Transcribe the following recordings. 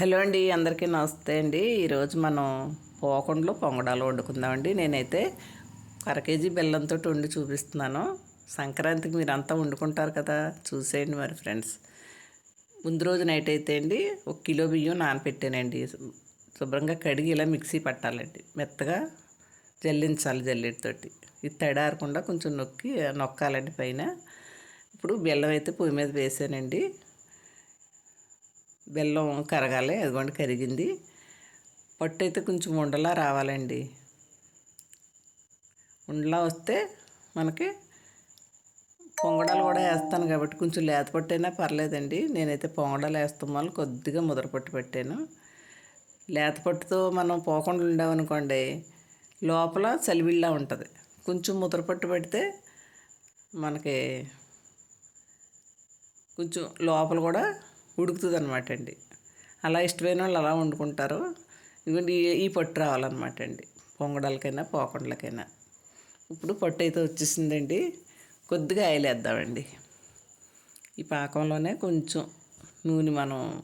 Hello అండి అందరికీ నమస్తే అండి. ఈరోజు మనం పోకుండా పొంగడాలు వండుకుందామండి. నేనైతే అర కేజీ బెల్లంతో వండి చూపిస్తున్నాను. సంక్రాంతికి మీరు అంతా వండుకుంటారు కదా చూసేయండి మరి ఫ్రెండ్స్. ముందు రోజు నైట్ అయితే అండి ఒక కిలో బియ్యం నానపెట్టానండి. శుభ్రంగా కడిగి ఇలా మిక్సీ పట్టాలండి. మెత్తగా జల్లించాలి జల్లెడితోటి. ఇది తడారకుండా కొంచెం నొక్కి నొక్కాలండి పైన. ఇప్పుడు బెల్లం అయితే పొయ్యి మీద వేసానండి. బెల్లం కరగాలి అదిగోండి కరిగింది. పట్టు అయితే కొంచెం ఉండలా రావాలండి. ఉండలా వస్తే మనకి పొంగడాలు కూడా వేస్తాను కాబట్టి కొంచెం లేత పట్టు అయినా పర్లేదండి. నేనైతే పొంగడాలు వేస్తాం వల్ల కొద్దిగా ముద్రపట్టు పెట్టాను. లేత పట్టుతో మనం పోకుండా ఉండామనుకోండి లోపల చలివిళ్ళ ఉంటుంది. కొంచెం ముద్రపట్టు పెడితే మనకి కొంచెం లోపల కూడా ఉడుకుతుంది అనమాట అండి. అలా ఇష్టమైన వాళ్ళు అలా వండుకుంటారు. ఇవ్వండి ఈ పట్టు రావాలన్నమాట అండి. పొంగడాలకైనా పోకుండలకైనా. ఇప్పుడు పట్టు అయితే వచ్చేసిందండి. కొద్దిగా ఆయిల్ వేద్దామండి ఈ పాకంలోనే కొంచెం నూనె మనం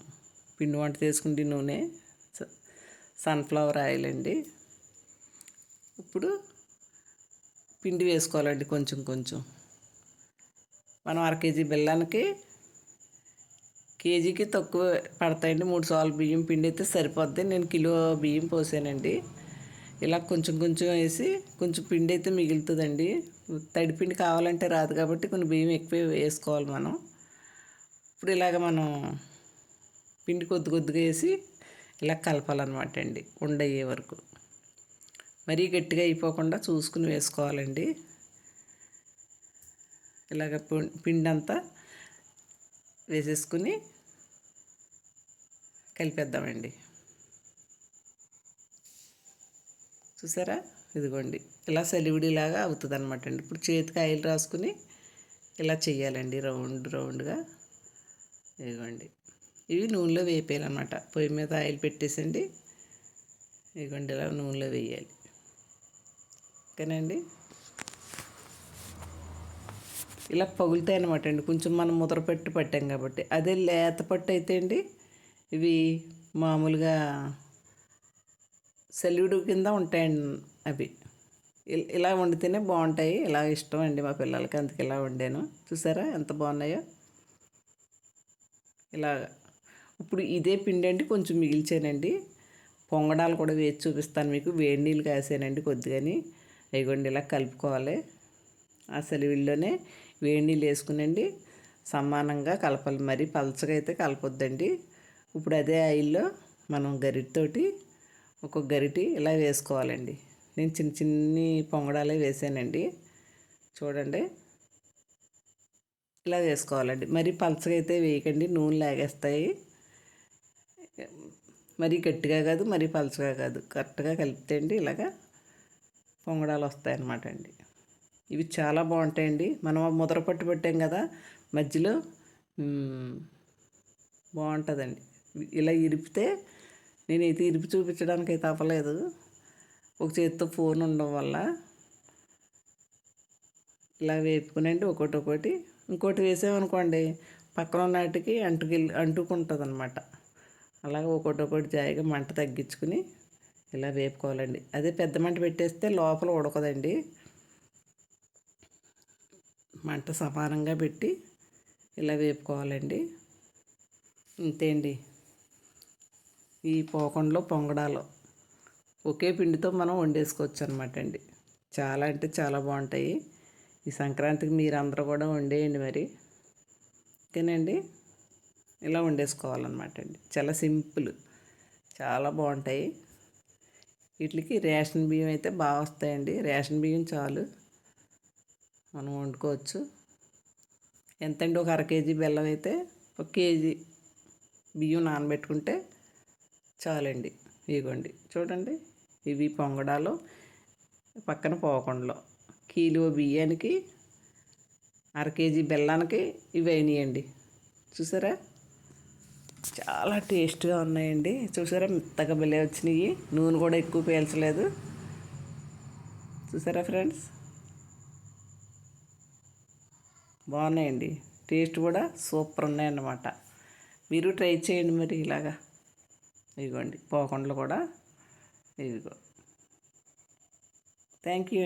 పిండి వంట తీసుకుంటే నూనె సన్ఫ్లవర్ ఆయిల్ అండి. ఇప్పుడు పిండి వేసుకోవాలండి కొంచెం కొంచెం. మనం అర కేజీ బెల్లానికి కేజీకి తక్కువ పడతాయండి. మూడు సార్లు బియ్యం పిండి అయితే సరిపోద్ది. నేను కిలో బియ్యం పోసానండి. ఇలా కొంచెం కొంచెం వేసి కొంచెం పిండి అయితే మిగులుతుందండి. తడిపిండి కావాలంటే రాదు కాబట్టి కొన్ని బియ్యం ఎక్కువ వేసుకోవాలి మనం. ఇప్పుడు ఇలాగ మనం పిండి కొద్ది కొద్దిగా వేసి ఇలా కలపాలన్నమాట అండి. ఉండయ్యే వరకు. మరీ గట్టిగా అయిపోకుండా చూసుకుని వేసుకోవాలండి. ఇలాగ పిండి అంతా వేసేసుకుని కలిపేద్దామండి. చూసారా? ఇదిగోండి. ఇలా సెలివిడిలాగా అవుతుంది అనమాట అండి ఇప్పుడు చేతికి ఆయిల్ రాసుకుని ఇలా చేయాలండి రౌండ్ రౌండ్గా. ఇదిగోండి. ఇవి నూనెలో వేపేయాలన్నమాట. పొయ్యి మీద ఆయిల్ పెట్టేసండి. ఇదిగోండి ఇలా నూనెలో వేయాలి. ఓకేనండి ఇలా పగులుతాయి అనమాట అండి. కొంచెం మనం ముద్ర పెట్టి పట్టాం కాబట్టి. అదే లేత పట్టు అయితే అండి ఇవి మామూలుగా సెల్యూడు కింద ఉంటాయండి అవి. ఇలా వండితేనే బాగుంటాయి. ఇలా ఇష్టం అండి మా పిల్లలకి అందుకు ఇలా వండాను. చూసారా ఎంత బాగున్నాయో? ఇలా ఇప్పుడు ఇదే పిండి అండి కొంచెం మిగిల్చానండి. పొంగడాలు కూడా వేసి చూపిస్తాను మీకు. వేడి నీళ్ళు కాసానండి కొద్దిగాని. అయ్యండి ఇలా కలుపుకోవాలి. ఆ సెలవుల్లోనే వేడి నీళ్ళు వేసుకునండి. సమానంగా కలపాలి. మరి పలచగా అయితే కలపొద్దండి. ఇప్పుడు అదే ఆయిల్లో మనం గరిటితోటి ఒక గరిటి ఇలా వేసుకోవాలండి. నేను చిన్న చిన్ని పొంగడాలే వేసానండి. చూడండి. ఇలా వేసుకోవాలండి. మరి పలచగా అయితే వేయకండి. నూనె లాగేస్తాయి. మరీ గట్టిగా కాదు మరీ పలచగా కాదు. కరెక్ట్గా కలిపితే అండి ఇలాగా పొంగడాలు వస్తాయి అన్నమాట అండి. ఇవి చాలా బాగుంటాయండి. మనం ముద్ర పట్టు పెట్టాం కదా మధ్యలో బాగుంటుందండి. ఇలా ఇరిపితే నేను అయితే ఇరిపి చూపించడానికి అయితే అవ్వలేదు. ఒక చేతితో ఫోన్ ఉండడం వల్ల ఇలా వేపుకునండి ఒకటి ఒకటి ఇంకోటి వేసామనుకోండి పక్కన నాటికి అంటుకి అంటుకుంటుంది అనమాట అలాగే ఒకటి ఒకటి జాయిగా మంట తగ్గించుకుని ఇలా వేపుకోవాలండి. అదే పెద్ద మంట పెట్టేస్తే లోపల ఉడకదండి. మంట సమానంగా పెట్టి ఇలా వేపుకోవాలండి. ఇంతే అండి. ఈ పోకంలో పొంగడాలు ఒకే పిండితో మనం వండేసుకోవచ్చు అనమాట అండి. చాలా అంటే చాలా బాగుంటాయి. ఈ సంక్రాంతికి మీరందరూ కూడా వండేయండి మరి. ఓకేనండి? ఇలా వండేసుకోవాలన్నమాట అండి. చాలా సింపుల్. చాలా బాగుంటాయి. వీటికి రేషన్ బియ్యం అయితే బాగా వస్తాయండి. రేషన్ బియ్యం చాలు. మనం వండుకోవచ్చు. ఎంతండి ఒక అర కేజీ బెల్లం అయితే ఒక కేజీ బియ్యం నానబెట్టుకుంటే చాలండి. ఇగోండి చూడండి ఇవి పొంగడాలు పక్కన పోకుండా కిలో బియ్యానికి అర కేజీ బెల్లానికి ఇవి అయినాయండి. చూసారా? చాలా టేస్ట్గా ఉన్నాయండి. చూసారా? మెత్తగా బెల్లే వచ్చినాయి. నూనె కూడా ఎక్కువ పీల్చలేదు. చూసారా ఫ్రెండ్స్? బాగున్నాయండి. టేస్ట్ కూడా సూపర్ ఉన్నాయన్నమాట. మీరు ట్రై చేయండి మరి ఇలాగా. ఇదిగోండి పోకుండలు కూడా. ఇదిగో. Thank you